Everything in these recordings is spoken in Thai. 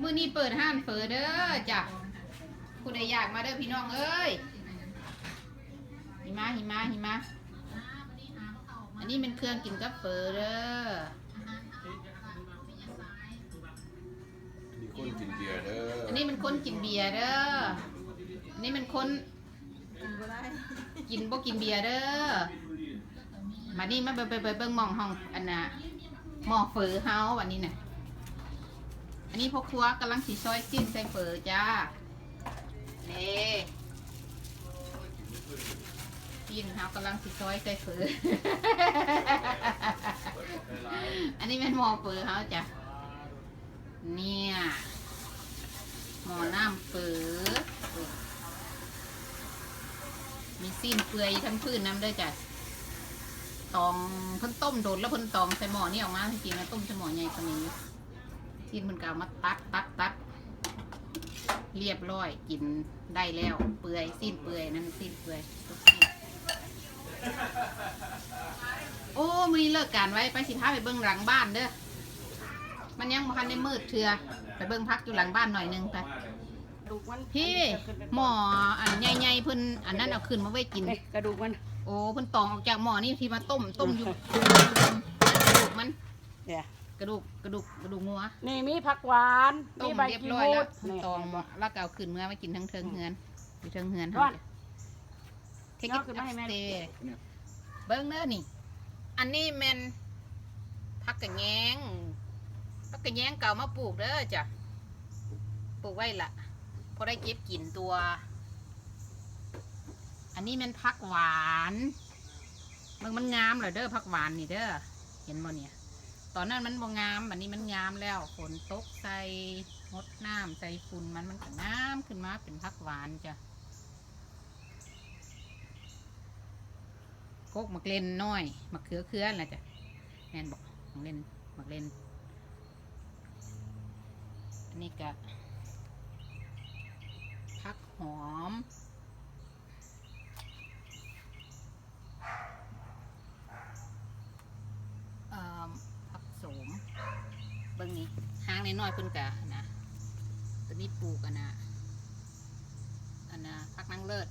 มื้อนี้เปิดห้านเฟอเด้อจ้ะผู้ใดอยากมาเด้อพี่น้องเอ้ยหิมะหิมะหิมะอันนี้เป็นเครื่องกินกับเฟอเด้อมีคนกินเบียร์เด้ออันนี้เป็นคนกินเบียร์เด้ออันนี้เป็นคนกินก็ได้กินบ่กินเบียร์เด้อมานี่มาเบิ่งเบิ่งมองห้องอันน่ะหม้อเฟอเฮาวันนี้น่ะ อันนี้พ่อครัวกำลังสีซอยจิ้นใส่เฟอจ้าเน่จิ้นเฮากำลังสีซอยใส่เฟออันนี้เป็นหม้อเฟอเฮาจ้ะเนี่ยหม้อน้ำเฟอมีซีนเปื่อยทั้งพื้นน้ำด้วยจ้ะตองเพิ่นต้มโดดแล้วเพิ่นตองใส่หม้อนี่ออกมาจริงๆนะต้มใส่หม้อใหญ่กว่านี้ ซีนเพิ่นก็เอามาตัดตัดตัดเรียบร้อยกินได้แล้ว เปื่อยซีนเปื่อยนั่นซีนเปื่อยทุกซีนโอ้มือนี้เลิกการไว้ไปสิพาไปเบิ่งหลังบ้านเด้อมันยังบ่ทันได้มืดเถื่อไปเบิ่งพักอยู่หลังบ้านหน่อยหนึงไปกระดูกมันพี่หมออันใหญ่ๆเพิ่นอันนั้นเอาขึ้นมาไว้กินนี่กระดูกมันโอ้เพิ่นตองออกจากหม้อนี่ที่มาต้มต้มอยู่กระดูกมันเนี่ย กระดูกกระดูกกระดูกงัวนี่มีผักหวานต้มีมใบเรียบกีร้อยนูแล้วดเพิ่นตองแล้วก็เอาขึ้นเมื่อมากินทั้งเทิงเฮือนอยู่เทิงเฮือนร้อนเทคยกขึ้นมาให้แม่ เตเบิ้งเด้อนี่ อันนี้แม่นผักกระแยงผักกระแยงเก่ามาปลูกเด้อจ้ะปลูกไว้ละพอได้เก็บกินตัว อันนี้แมันผักหวานมันมันงามเหรอเด้อผักหวานนี่เด้อเห็นบ่เนี่ย ตอนนั้นมันบ่งามอันนี้มันงามแล้วฝนตกใส่งดน้ำใส่ฝุ่นมันมันก็งามขึ้นมาเป็นผักหวานจ้ะโคกมักเล่นน้อยมักเขือเขือน่ะจ้ะแมนบอกมักเล่นมักเล่นอันนี้ก็ผักหอม เอ่อผักโส มเบิ่งนี้หางน้อยๆเพิ่นกะนะตัวนี้ปลูกอันนะอันนะผักนางเลิศ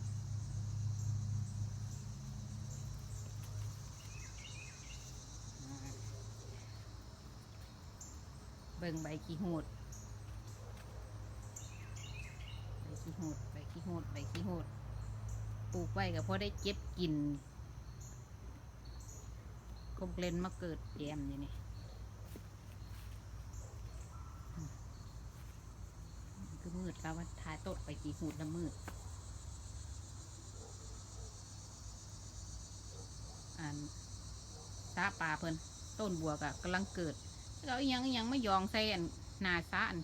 เบิ่งใบขี้หูดใบขี้หูดใบขี้หูดใบขี้หูดปลูกไว้ก็พอได้เก็บกินคงเลนมาเกิดแยมอยู่นี่อืม มันก็มืดแล้วว่าทายต้นไปกี่หูดแล้วมืด อันซาปลาเพิ่นต้นบัวกะกำลังเกิดแล้วอีหยังอีหยังไม่ยองใส่อันนาซาอัน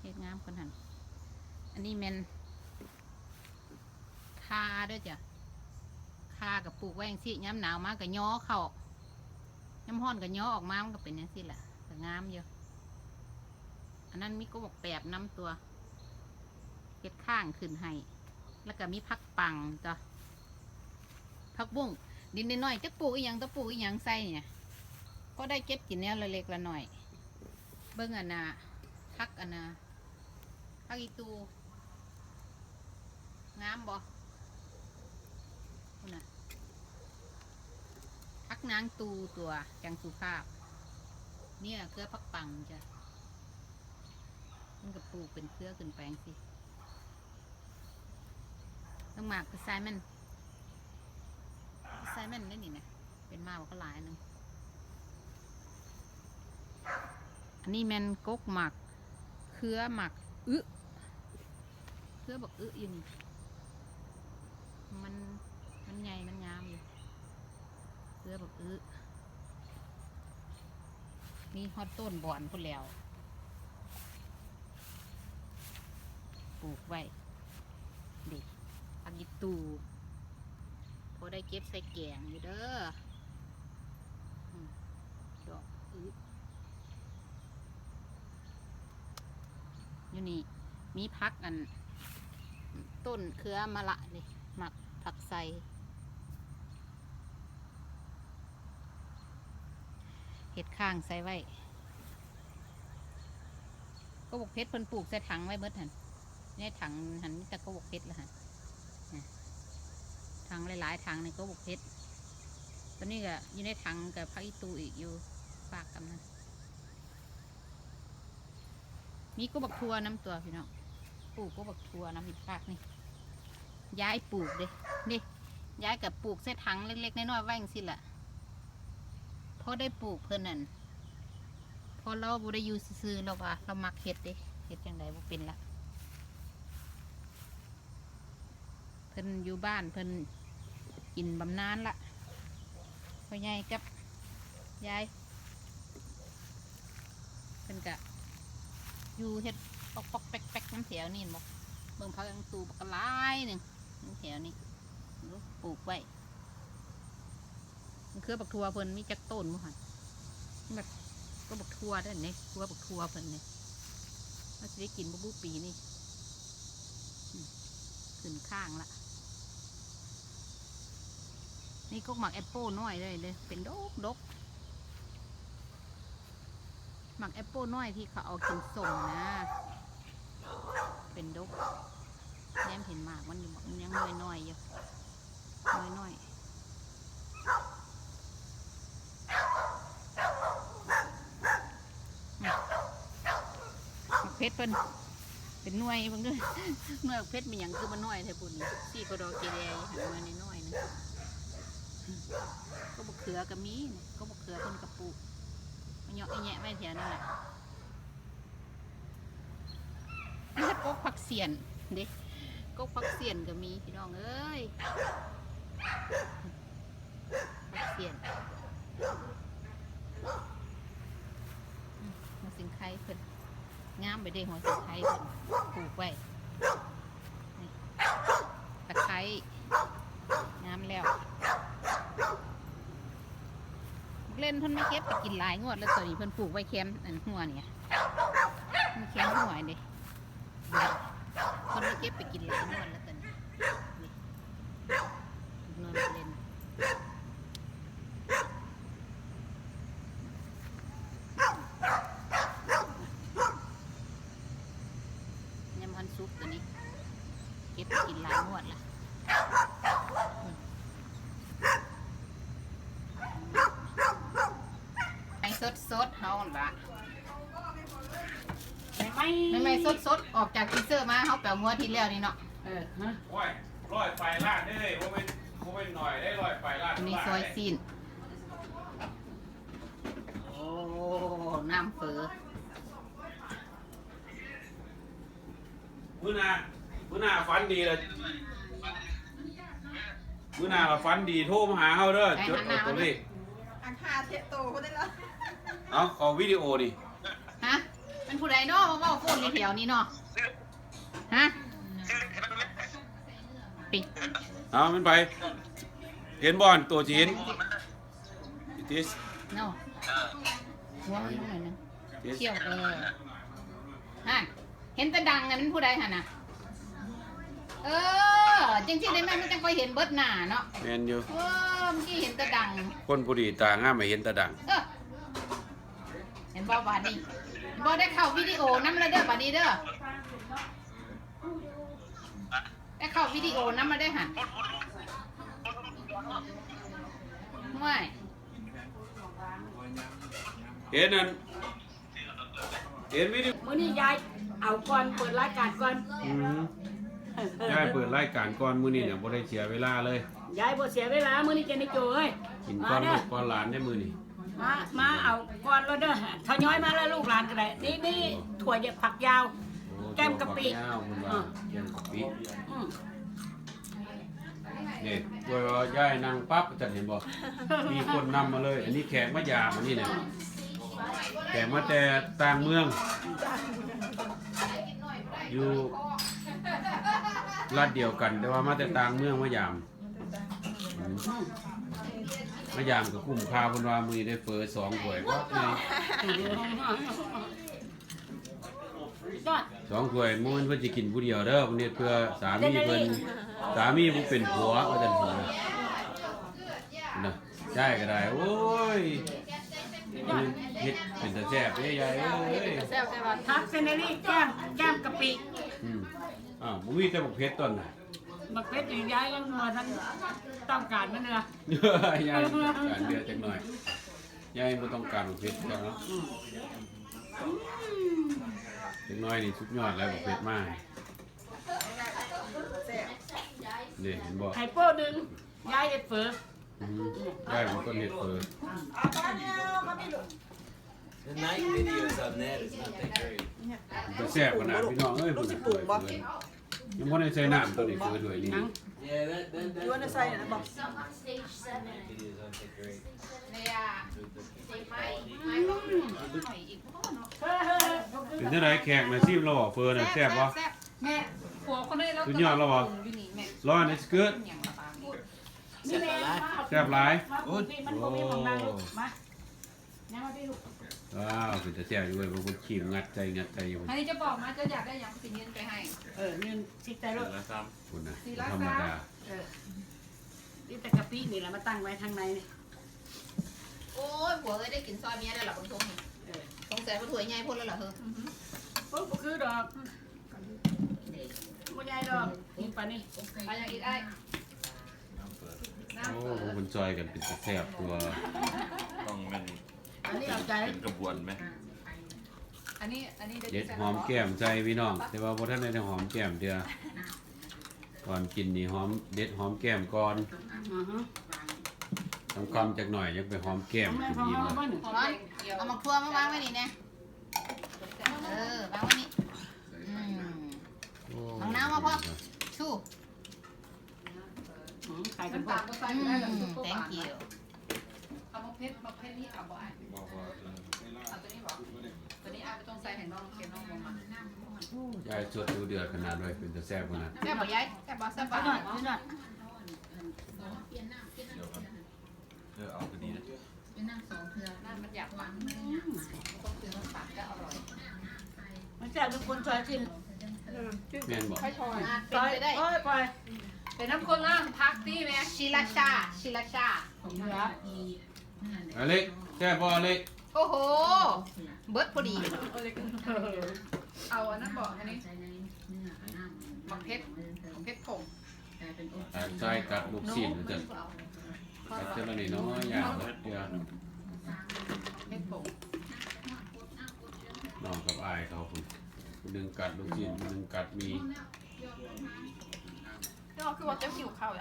เฮ็ดงามคนหันอันนี้แมนคาด้วยจ้ะคากับปลูกไว้อย่างสิย้ำหนาวมากกับย้อเข้าย้ำห้อนกับย้อออกมามันก็เป็นอย่างสิแหละก็งามอยู่อัน นั้นมีก็บอกแปบน้ำตัวเฮ็ดข้างขึ้นให้ แล้วก็มีพักปังจ้ะพักบุ้งดินน้อยๆจะปลูกอีหยังจะปลูกอีหยังใส่เนี่ย ก็ได้เก็บกินแนวละเล็กละหน่อย เบิ้งอันน่ะพักอันน่ะพักอีตูงามบ่น่ะพักนางตูตัวจังสุภาพ เนี่ยเครือพักปังจ้ะ มันกับปลูกเป็นเครือขึ้นแปลงสิต้องหมากคือไซมันไซมันนี่นี่นะเป็นมากกว่าเขาหลายหนึงอันนี้แมนกกหมัก เครือหมักอึเครือบอกอึอยู่นี่มันมันใหญ่มันงามอยู่เสื้อบอื้อมีฮอตต้นบอนพุ่นแล้ว ปลูกไว้เด็กอันนี้ตูพอได้เก็บใส่แกงอยู่เด้อดอกอื้ออยู่นี่ มีพักอัน ต้นเครือมะละนี่หมักผักใส่เห็ดข้างใส่ไว้ก็บอกเพชรเพิ่นปลูกใส่ถังไว้เบิดหัน ในถังหันต่ก็บกเพชรละหันน่ะถังหลายๆถังในกบกเพชรตอนนี้ก็อยู่ในถังกับพักอีตูอีกอยู่ฝากกันนะมีกบักทัวน้ำตัวพี่น้องปลูกกบักทัวน้ำอีกฝากนี่ย้ายปลูกเด้นี่ย้ายกับปลูกใส่ถังเล็กๆน้อยๆไว้จังสิล่ะพอได้ปลูกเพิ่นนั่นพอเราบ่ได้อยู่ซื่อเราว่าเรามักเฮ็ดเด้เฮ็ดจังไดบ่เป็นละ เพิ่นอยู่บ้านเพิ่นกินบำนาญละพ่อใหญ่กับยายเพิ่นก็อยู่เฮ็ดปอกปอกแป๊กๆน้ำแถวนี่บอกเบิ่งพักอังตูบักกะหลายหนึ่งน้ำแถวนี่ปลูกไว้มันคือบักทัวเพิ่นมีจักต้นบ่หั่นก็บอกทัวได้เนี่ยทัวบอกทัวเพิ่นเนี่ยเราจะได้กินบุบุปีนี่อืมขึ้นข้างละ นี่ก็หมักแอปเปิลน้อยเลยเลยเป็นดกดกหมักแอปเปิลน้อยที่เขาเอากินส่งนะ เป็นดกแนมเห็นหมากมันอยู่มันยังน้อยน้อยๆอยู่น้อยน้อยๆหมักเพชรเพิ่นเป็นหน่วยเพิ่นก็หน่วยเพชรมีหยังคือมันน้อยแท้ปุ่นซี่กระดอกเกเรหาหน่วยน้อยนึง ก็บกเขือก็มีก็บกเขือเพิ่นกระปุกมันเหยาะไอ้แยะไว้แถวนั่นแหละนี่กกผักเสียนเด็กกกผักเสียนก็มีพี่น้องเอ้ยผักเสียนอืมมาสิงไข่เพิ่นงามไปเด้หัวตะไคร้เพิ่นปลูกไว้ตะไคร้งามแล้ว เล่นเพิ่นไม่เก็บไปกินหลายงวดแล้วตัวนี้เพิ่นปลูกไว้แคมอันหัวเนี่ยมันแคมหัวนี่เพิ่นไม่เก็บไปกินหลายงวดแล้วตัวนี้นี่นอนเล่นยำพันซุปตัวนี้ เก็บไปกินหลายงวดละไอ้สดสดๆเฮาละ ไม่ ไม่ไม่สดสดๆออกจากฟรี เซอร์มาเฮาแปลงวดที่แล้วนี่เนาะเออฮะโอ้ยร้อยไฟลาดได้เลยว่าเป็นว่าเป็นหน่อยได้ร้อยไฟลาดอันนี้ซอยซีนโอ้น้ำเฝอมื้อหนามื้อหนาฟันดีเลยมื้อหนาเราฟันดีโทรมาหาเฮาเด้อจดเอาตัวเลขอาคาเทโตก็ได้แล้วเอาขอวิดีโอดิฮะเป็นผู้ใดเนาะมาเว่าโฟนในแถวนี้เนาะ ฮะ ปิดเอามันไป เห็นบอลตัวจีนติสเนาะหัวมันหน่อยหนึงติสเที่ยวเออฮะเห็นแต่ดังนั้นผู้ใดฮะน่ะเออจริงๆได้แม่มันจังไปเห็นเบิดหน้าเนาะแมนอยู่เออเมื่อกี้เห็นแต่ดัง คนผู้ดีตางามไม่เห็นแตาดังเออเห็นบ่บาดนี้บ่ได้เข้าวิดีโอน้ำแล้วเด้อบาดนี้เด้อ ได้เข้าวิดีโอน้ำมาได้อหันไม่เห็นนั่นเห็นวิดีโอมื้อนี้ยายเอาก่อนเปิดรายการก่อนอืมยายเปิดรายการก่อนมื้อนี้เนี่ยบ่ได้เสียเวลาเลย ยายบ่เสียเวลามื้อนี้จะได้โจเอ้ยกินมาก้อนเด้ลูอกก้อนหลานได้มื้อนี้มามาเอาก่อนแล้วเด้อทยอยมาแล้วลูกหลานก็ได้นี่นี่ถั่วเยผักยาวโอ้ แก้มกะปิตัวฝัยาวคุณว่าแก้มกะปิอืมนี่ตัวย่ายนั่งปั๊บจะเห็นบ่มีคนนำมาเลย อันนี้แขกมายามอันนี้เนี่ยแขกมาแต่ต่างเมือง อยู่รัฐเดียวกัน แต่ว่ามาแต่ต่างเมืองมายามอืมมายามกับกลุ่มคาบนว่ามือได้เฟอสองถ้วยก็ในยอ ดสองถ้วยมื้อนี้เพิ่นสิกินผู้เดียวเด้อเพิ่นเฮ็ดเพื่อสามีเพิ่นสามีผู้เป็นผัวว่าซั่นพุ่นน่ะนะได้ก็ได้ โอ้ยเฮ็ดเป็นตาแซ่บเด้ยายเอ้ยแซ่บใช่ป่ะทักเซนเนอรี่แก้มแก้มกะปิอืมอ้าวบ่มีแต่บักเผ็ดต้นน่ะบักเพชรอยู่ย้ายก็มาทั้งต้องการมันเนื้อยายการเดือดจังหน่อยยายบ่ต้องการบักเผ็ดจังเนาะ จังน้อยนี่สุดยอดแล้วบักเผ็ดมากนี่เห็นบ่ไข่โป้หนึ่งย้ายเอ็ดเฟออืมยายมันก็เฮ็ดเปิด The night videos on that is not that great. มันจะแซ่บขนาดพี่น้องเอ้ยพุ่นน่ะเปิดเปิด ยังบ่ได้ใส่น้ำตัวนี้เปิดด้วยนี่ Yeah, that that that. You wanna say it, Bob? videos aren't that great. เนี่ยไม่ไม่ต้องหน่อยอีกพ่อเนาะเป็นจังไดแขกน่ะซิมเราบ่เปิดน่ะแซ่บบ่แซ่บแม่ผัวคนนี้แล้วสุดยอดแล้วบ่อยู่นี่แม่ร้อน it's good อย่างละบางนี่นี่แหละแซ่บหลาย มันบ่มีของนางลูกมาเนี่ยมาพี่ลูกว้าวเป็นแต่แซ่บอยู่เว้ยบางคนขีมงัดใจงัดใจอยู่อันนี้จะบอกมาจะอยากได้อย่างสิเงินไปให้ เออเงินสิใจลูกคุณนะสี่ร้อยธรรมดาเออนี่แต่กะปินี่แหละมาตั้งไว้ทางในนี่โอ้ยผัวเอ้ยได้กินซอยเมียได้หรอคนทงเออสงสัยว่าถั่วใหญ่พ่นแล้วเหรอเฮ้ยโอ้บ่คือดอกบ่ใหญ่ดอกนี่ปานนี้ไปอย่างอีกไอ้โอ้บางคนซอยกันเป็นแต่แซ่บตัวต้องเป็น อันนี้เอาใจ เป็นกระบวนไหมอันนี้อันนี้เด็ดหอมแก้มใจพี่น้อง แต่ว่าบ่ทันได้หอมแก้มเดียวก่อนกินนี่หอมเด็ดหอมแก้มก่อนอือฮึต้องคำจักหน่อยยังไปหอมแก้มแม่กินของยิ้มเฮาแล้วบ่หนึ่งร้อนเอามาทั่วมาวางไว้นี่แน่เออวางไว้นี่อืมโอ้เอาน้ำมาพอชูอืมขายกันบ่อืม thank you เอามะเพชรมะเพชรนี่เอาบ่ไอ้เอาตัวนี้บอกตัวนี้เอาไปต้องใส่เห็นน้องเขียนน้องลงมายายสดดูเดือดขนาดเลยเป็นแต่แซ่บขนาดแซ่บบ่ยายแซ่บบ่แซ่บไปบ่หน่อยไปหน่อยเออเอาตัวนี้นะนั่นมันอยากหวานต้องซื้อมาฝากก็อร่อยมันแซ่บทุกคนซอยกินแม่นบอกอาจซเป็นอยไปได้โอ้ยปล่อยเป็นน้ำคนล่างพักที่แม่ชิลาชาชิลาชาผมเหลือ อเล็กแซ่บบ่อเล็กโอ้โห เบิร์ดพอดี เอาอันนั้นบอกอันนี้มักเพชรมักเพชรผงอ่าใส่กัดลูกชิ้นเด้อกัดเท่านี้น้อยอย่างเดียวเพชรผงน้องกับอายเขาพุ่นคนหนึงกัดลูกชิ้นคนหนึงกัดมีก็คือว่าจะหิวข้าวไ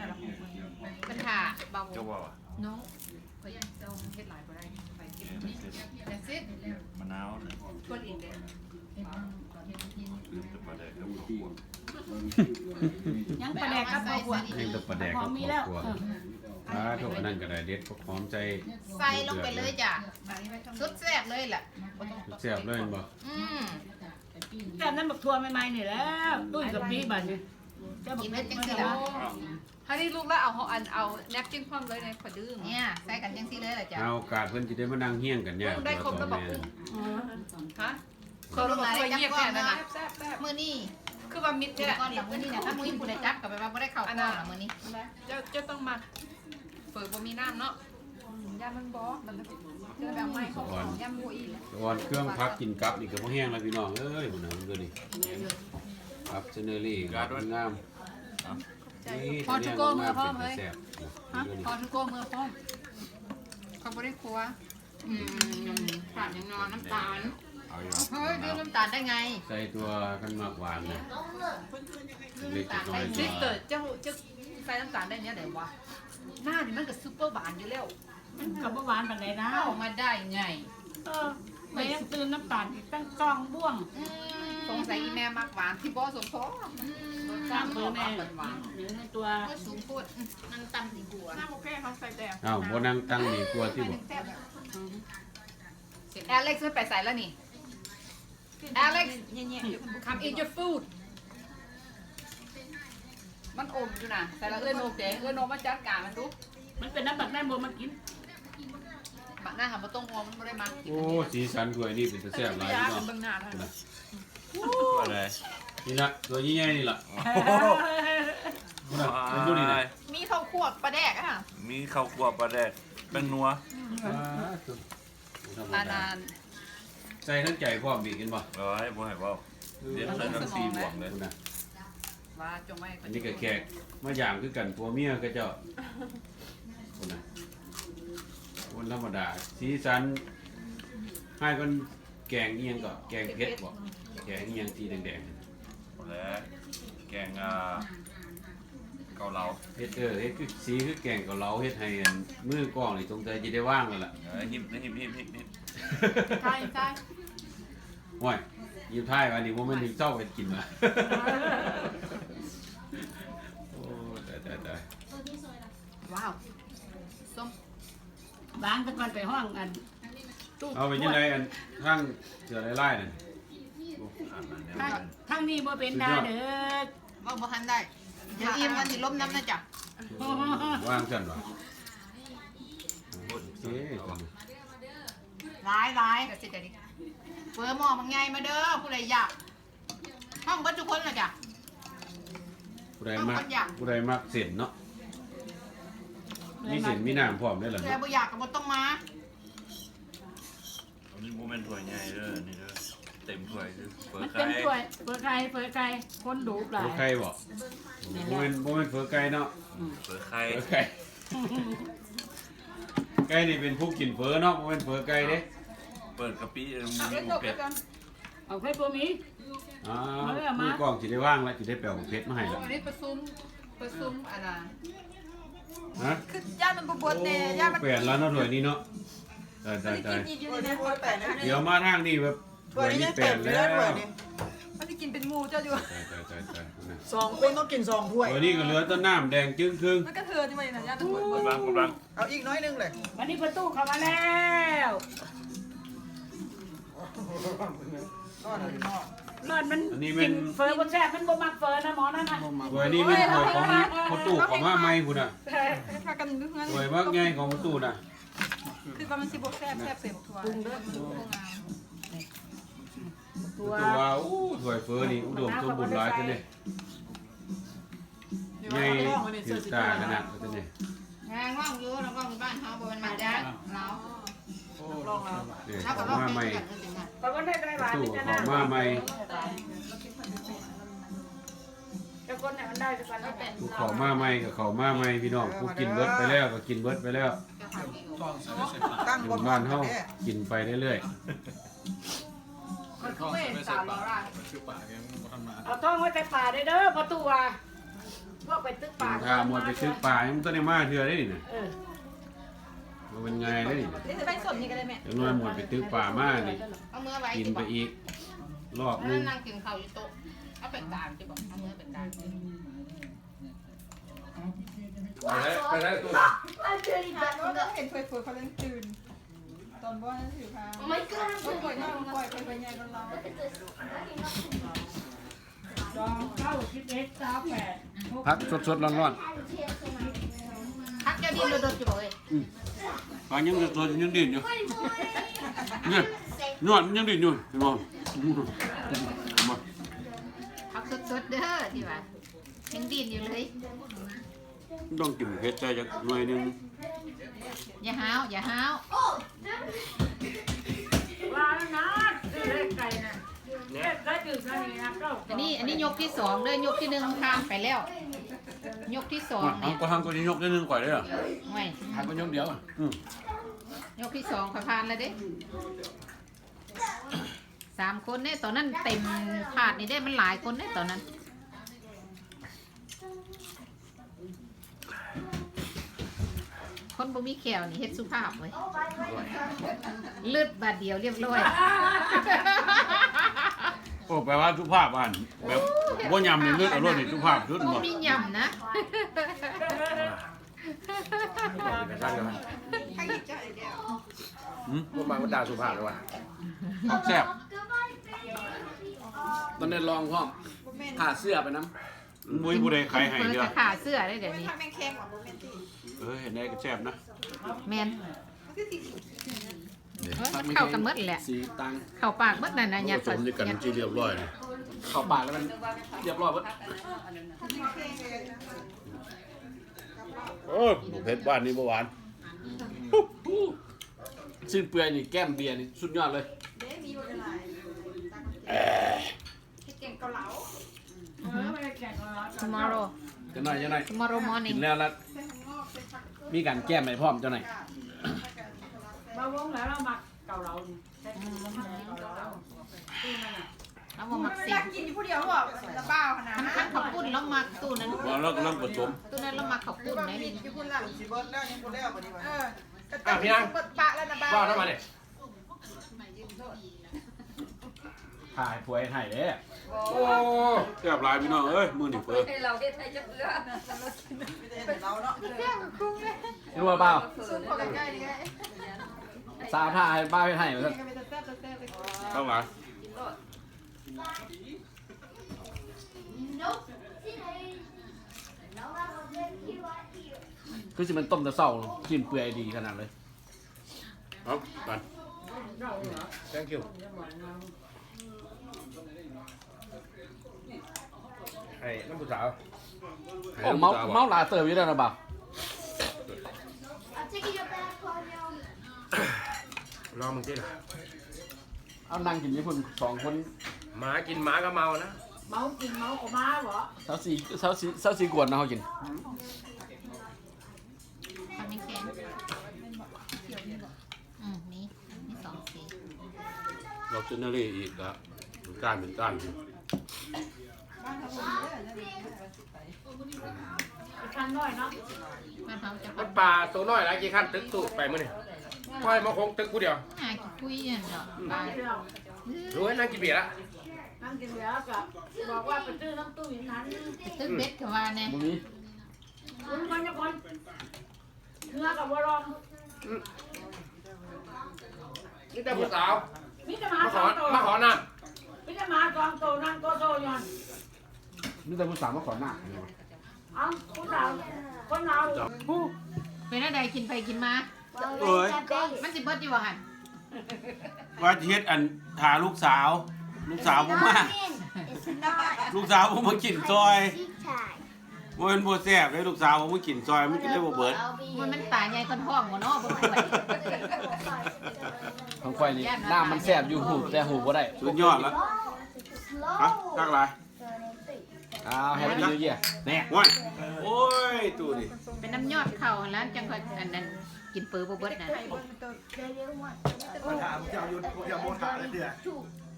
ด้เป็นถ่าเบาเจ้าว่าว่ะน้องไปเจ้าเพชรหลายไปได้ไปกินนี่แต่ซิดมะนาวเนี่ยชวนอินเดนลืมจะมาได้กับกระบวนยังปลาแดกกับข้าวคั่วแห้งแตะปลาแดกหอกัมบมีข้าแล้ววคั่วเอออ่าทุกอันนั้นก็ได้เด็ดพวกหอมใจ ใส่ลงไปเลยจ้ะสุดแซ่บเลยแหละแซ่บเลยบ่อืมแต่นั้นบักทัวใหม่ๆนี่แหล้วตุ้ยกับปีบัดนี้เจ้าบักกินเพเม็ชดรจังไม่สิได้ละถ้านี่ลูกแล้วเอาเอาอันเอาแนปจิ้มคว่ำเลยในขวดดื้อเนี่ยใส่กันจังสิเลยแหละจ้ะเอาโอกาสเพิ่นสิได้มานั่งเฮี้ยงกันเนี่ยได้ครบแล้วบอกตัวอ๋อฮะคนลงมาได้จับเงียบก้อแค่นนั้นนะนะแซ่บแซ่บมือนี่คือว่ามิดกิเนี่ยนก้อนหลังมือนี่นะถ้ามือนี่ผู้ใดจับกับไปว่าไม่ได้เข้าก้อนหลังมือนี้เจ้าเจ้าต้องมาเปิดบ่มีน้ำเนาะยามันบอมันเจอแบบไม่เขายำบัวอีกตอนเครื่องพักกินกับนี่ก็บ่แห้งแล้วพี่น้องเอ้ยพุ่นน่ะมันก็นี่ ครับเจเนอรี่ครับงามนี่พอทุกโก้เมื่อพ่อเฮ้ยแซ่บฮะพอทุกโก้เมื่อพ่อเขาไม่ได้ครัวอืมขาดยังนอนน้ำตาลเอาอยู่เฮ้ยดื่มน้ำตาลได้ไง ใส่ตัวกันมากหวานนะเล็กน้อยซิสเตตัอวร์เจ้าเจ้าใส่น้ำตาลได้เนี่ยไหนวะหน้านี่มันก็ซุปเปอร์บานอยู่แล้วมันกับหวานปานใดนะเข้ามาได้ไงเออไม่ยังตื่นน้ำตาลอีกตั้งกองบ้วงอืม สงสัยอีแม่มากหวานที่บอสมพอสร้างเบอร์แม่หรือในตัวก็สูงโคตรอืมนั่งตำดีกว่าน้ำโอเคเขาใส่แต่อ้าวบ่นั่งตั้งนี่กลัวที่บ่แอเล็กซ์ไม่ไปใส่แล้วนี่ Alex come eat your food มันอมอยู่นะใส่แล้วเอื้อนโอเคเอื้อนโอมาจัดการมันดูมันเป็นน้ำบักได้บ่มากินบักหน้าหามาต้องงอมันไม่ได้มาโอ้สีสันถ้วยนี่เป็นตะแซ่บหลายยาพี่น้องเบิ่งหน้าแล้ว ตัวอะไรนี่ละตัวใหญ่ๆนี่ล่ะโอ้โหพุ่นน่ะเป็นตัวนี้นะมีข้าวคั่วปลาแดกอะค่ะมีข้าวคั่วปลาแดกเป็นนัวอ่าสุดธรรมอาดา นานใส่ทั้งใจพร้อมบีกินบ่ร้อยบ่ให้เว่าเดี๋ยวใส่ทั้งสี่บวกเลยคุณน่ะว่าจงไว้อันนี้ก็แขกมาอย่างคือกันตัวเมียก็เจ้าคุณน่ะคนธรรมดา สีสันให้กันแกงเอียงก็แกงเผ็ดบ่แก งเอียงสีแดงและแกงอ่าเกาเหลาๆเฮ็ดเออเฮ็ดคือสีคือแกงกับเราเฮ็ดให้อันมือกล้องนี่ตรงใจจะได้ว่างแล้วล่ะ เออหิบหิบหิบหิบหิบใช่ใช่ห้อยยิ้มท้ายวันนี้บ่แม่นสิเจ้าไปกินมาโอ้ตายตายตายว้าวส้มบ้านตะกอนไปห้องอันตู้เอาไปยังไงอันทั้งเสือไล่ๆนั่นอ่านมาเนี่ย ทางทางนี้บ่เป็นดาเด้อว่าบ่ทันได้เดี๋ยวอิ่มวันที่ล้มน้ำนะจ๊ะว่างจันวะโอเคหลายหลายเดี๋ยวสิเดี๋ยวนี้เปิดหม้อบางไงมาเด้อผู้ใดอยากห้องเบัดทุกคนเลยจ้ะผู้ใดมักผู้ใดมักเส้นเนาะมีเส้นมีน้ำพร้อมได้เหรอแต่บ่อยากก็บ่ต้องมาอันนี้โมเมนต์ถ้วยใหญ่เด้อนี่เด้อ เต็มถ้วยคือเปิดมันไข่เป็นถ้วยเปิดไก่เปิดไก่คนดูหลาเฟอยไก่บ่โมเมนโมเมนเฟอไก่เนาะเปิดไข่เฟอไก่ไก่นี่เป็นผู้กินเฟอเนาะโมเมนเฟอไก่เด้เปิดกะปิมีเดี๋ยวหจมูบเป็แล้ดวกันเอาไข่บ่มีอ่าเอาเลยเอามา มือกล้องสิได้ว่างแล้วสิได้แปลของเพชรมาให้แล้วอันนี้ประซุมประซุมอันน่ะฮะคือย่ามันบ่บดแน่ย่ามันเปลี่ยนแล้วเนาะถ้วยนี้เนาะตายอัตานยนี้ตากิยนอีกอยู่ในนั้นเดี๋ยวมาทางนี้แบบ ถ้วยนี้เปลี่ยนแล้วมันจะกินเป็นหมูเจ้าอยู่ตายตายตายตายนะสองคนต้องกินสองถ้วย ตัวนี้ก็เหลือแต้นน้ำแดงจึ้งครึ่งมันก็เธอที่มาอย่างนั้นย่าทั้งหมดกำลังกำลังเอาอีกน้อยหนึงเลยวันนี้ประตูเข้ามาแล้วก็หนึ่งนอกรอดมันอันนี้กิเป็นนเฟอร์บ่แซ่บมันบ่มักเฟอร์นะหมอนั่นน่ะตัวนี้เป็นตัวของประตูของมาไม่คุณอะพากันนึกงั้นตัวมักง่ายของประตูน่ะคือว่ามันสิบ่แซ่บแซ่บเต็มทั่วปรุงเด้อประ ตูว่าอู้ถวยเฟอนี่อุดมสมบูรณ์หลายตัวนี้ใหญ่ถือตาขนาดตัวนี้งานว่างอยู่แล้วก็มีบ้านเฮาบ่มันมาได้เราลองแล้วเนี่ยเฮาขก็องรอบมาเป็นใหม่กันจริงๆอะปรากฏได้ได้หปวาระนตูนี่จะขน่าองมาใหม่แต่คนเนี่ยมันได้แต่กันแต่ผู้ของมาใหม่กับของมาใหม่พี่น้องผู้กินเบิดไปแล้วก็กินเบิดไปแล้วตั้งอบยู่นบ้านเฮาแน่กินไปเรื่อย มันก็ไม่สาวเราล่ะเอาท้องไว้แต่ป่าได้เด้อประตูว่าพวกไปตึกๆป่ากินข้าวหมดไปซื้อปลายังบ่ต้องได้มาเทื่อได้นี่น่ะเออมันเป็นไงได้นี่นี่จะไปสดนี่กันเลยแม่จังน้อยหมดไปซื้อปลามานี่เอามือไว้กินที่ไปบอกอีกรอบนึนั่งงนั่งกินข้าวอยู่โต๊ะเอาเป็ดตามที่บอกเอามือเป็ดตามไปได้ตัวก็เห็นเผยๆเขาเล่น ตื่นตอนว่าถือพาไม่กล้าปล่อยน้องปล่อยไปไปใหญ่กันเราสองเก้าสิบเอ็ดสามแปดพักสดๆร้อนพักเจ้าดินโดดๆอยู่บ่เอ้ยๆปลายังสดๆยังดิ้นอยู่เนี่ยนวดมันยังดิ้นอยู่เห็นบ่มาพักสดๆเด้อที่ว่ายังดินอยู่เลย ต้องกินเผ็ดใจจักหน่อยหนึง อย่าห้าวอย่าห้าวว่าแล้วนะซื้อเลขไก่นะเลขไก่ตื่นมานี่นะเก้าอันนี้อันนี้ยกที่สองเด้อยกที่หนึ่งข้ามไปแล้ว ยกที่สองเอาเนี่ยก็ทางก็สิยกได้หนึงก่อนเด้อไม่ทางก็ยกเดียวอืมยกที่สองขอยผ่านแล้วเด้สามคนเนี่ยตอนนั้นเต็มถาดนี่ได้มันหลายคนเนี่ยตอนนั้น คนบ่มีแขวนี่เฮ็ดสุภาพเลยเลือดบาดเดียวเรียบร้อยโอ้แปลว่าสุภาพบ้านแบบบ่ยำนี่เลือดเอารมณ์นี่สุภาพสุดบ่บ่มียำนะผมมาว่าด่าสุภาพเลยว่ะของแซ่บตอนนี้ลองพ่อมผ่าเสื้อไปน้มุ้ยผู้ใดขายให้เปิดเด้อกระขาเสื้อได้เดี๋ยวนี้ ออเห็นได้ก็แซ่บนะแมนำเออมันเข้ากันหมดแหละ สีตังเข้าปากหมดนั่นน่ะยัดผสมด้วยกันยัดที่เรียบร้อยเลยเข้าปากแล้วมันเรียบร้อยหมดโอ้บ่เผ็ดบ้านนี้บ่หวานอู้สิ้นเปลือยนี่แก้มเบียร์นี่สุดยอดเลยเด้มีบ่เป็นไรเฮ็ดเก่งเกาเหลาเออไม่ได้แข่งกันแล้ว tomorrow จะหน่อยจะหน่อย tomorrow กิ morning นแล้วแล้ว มีการแก้มไปพร้อมเจ้าหน่อยมาวงแล้วเรามาเกาเหลานี่ใช่เกาเหลาตู้นั่นน่ะแล้วมาหมักเวสิลากินอยู่ผู้เดียวบอกละเปล่าขนาดมันนั้นคันข้าวปุ้นแล้วหมักตู้นั้นว่าเรากำลังผสมตู้นั้นแล้วหมักข้าวปุ้นไหนกินอยู่พุ่นละสิเบิร์ดแล้วยังบ่แล้วบ่ดีวะเออก็จะกินเปิดปะแล้วนะบ้าว่าเข้ามาเนี่ย ถ่ายถวยให้เด้โอ้แซ่บหลายพี่น้องเอ้ยมื้อนี้เพิ่นให้เราเฮ็ดให้จับเอื้อไม่ได้เห็นเราเนาะรู้ว่าเปล่าซุ่มเข้าใกล้ๆนี่ไงสาวท่าให้บ้าให้ให้เหมือนกันก็เป็นแซ่บๆแซ่บๆเลยเข้าหลายคือสิมันต้มแต่เศร้ากินเปื่อยดีขนาดเลยเอากัน thank you ให้น้ำผู้สาวโอ้เมาเมาหลาเติมอยู่แล้วนะบ่าว I'm taking your bag, Claudio. ลองมึงสิล่ะเอานั่งกินญี่ปุ่นสองคนหมากินหมาก็เมานะเมากินเมาก็มาเหรอเศร้าสีเศร้าสีเศร้าสีกวนนะเขากิน ทำไม่แข็ง เราเจเนอรี่อีกแล้วการเป็นการอยู่คันน้อยเนาะบ้านเขาจะมันป่าตัวน้อยหลายกี่ขั้นตึกตู้ไปมื้อนี่ปล่อยมาคงตึกผู้เดียวหากินคุยอะเนาะนั่งเดียวรู้ให้นั่งกินเบียร์ละนั่งกินแล้วก็บอกว่าไปซื้อน้ำตู้อย่างนั้นตึ้งเบ็ดกับว่าเนี่ยมึงนี้คุณคนจะคนเนื้อกับวรองนี่แต่ผู้สาว มิจะมามาสขอองตัวมาขอน้มิจะมาสองตัวนั่งโกโซยอนนี่แต่ผู้สาวมาขอหน้าเอ้าผู้สาวคนเราเป็นอะไรกินไปกินมา เอ้ยมันสิเบิดอยู่ว่าหันว่าสิเฮ็ดอันทาลูกสาว ลูกสาวผมมา It's not ลูกสาวผมมากินซอย tea time. บ่เป็นบ่แซ่บเลยลูกสาวผมมากินซอยมันกินได้บ่เบิด I'll be มันมันตายใหญ่คนท้องหัวเนาะบ่ป่วย ของควายนี่หน้ามันแซ่บอยู่หูแต่หูบ่ได้สุดยอดละฮะ slow. ทักหลายอ้าวแฮปปี้นิวเยียร์แน่ว้ายโอ้ยตู้นี่เป็นน้ำยอดเข่าแล้วจังค่อยอันนั้นกินเปื้อบ่เบิดน่ะ They didn't want มาถามเจ้ายุทธเจ้าโมถาเลยเดือ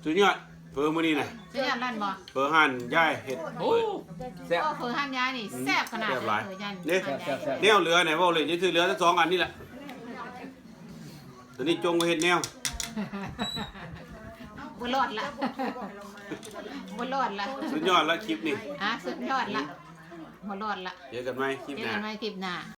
สุดยอดเพิ่มมื้อนี้น่ะซื้ออันนั้นบ่เพิ่มหั่นย่ายเฮ็ดโอ้เปิดแซ่บก็เฟอร์ห้ามยายนี่แซ่บขนาดแซ่บหลายเฟอร์ยันนี่แซ่บแซ่บแซ่บแนวเหลือไหนเว้าเลยจะซื้อเหลือทั้งสองอันนี่แหละตัวนี้จงไว้เฮ็ดแนว บ่รอดละบ่รอดละสุดยอดละคลิปนี้อะสุดยอดละบ่รอดละเจอกันไหมคลิปเจอหน้า กันไหมคลิปหน้า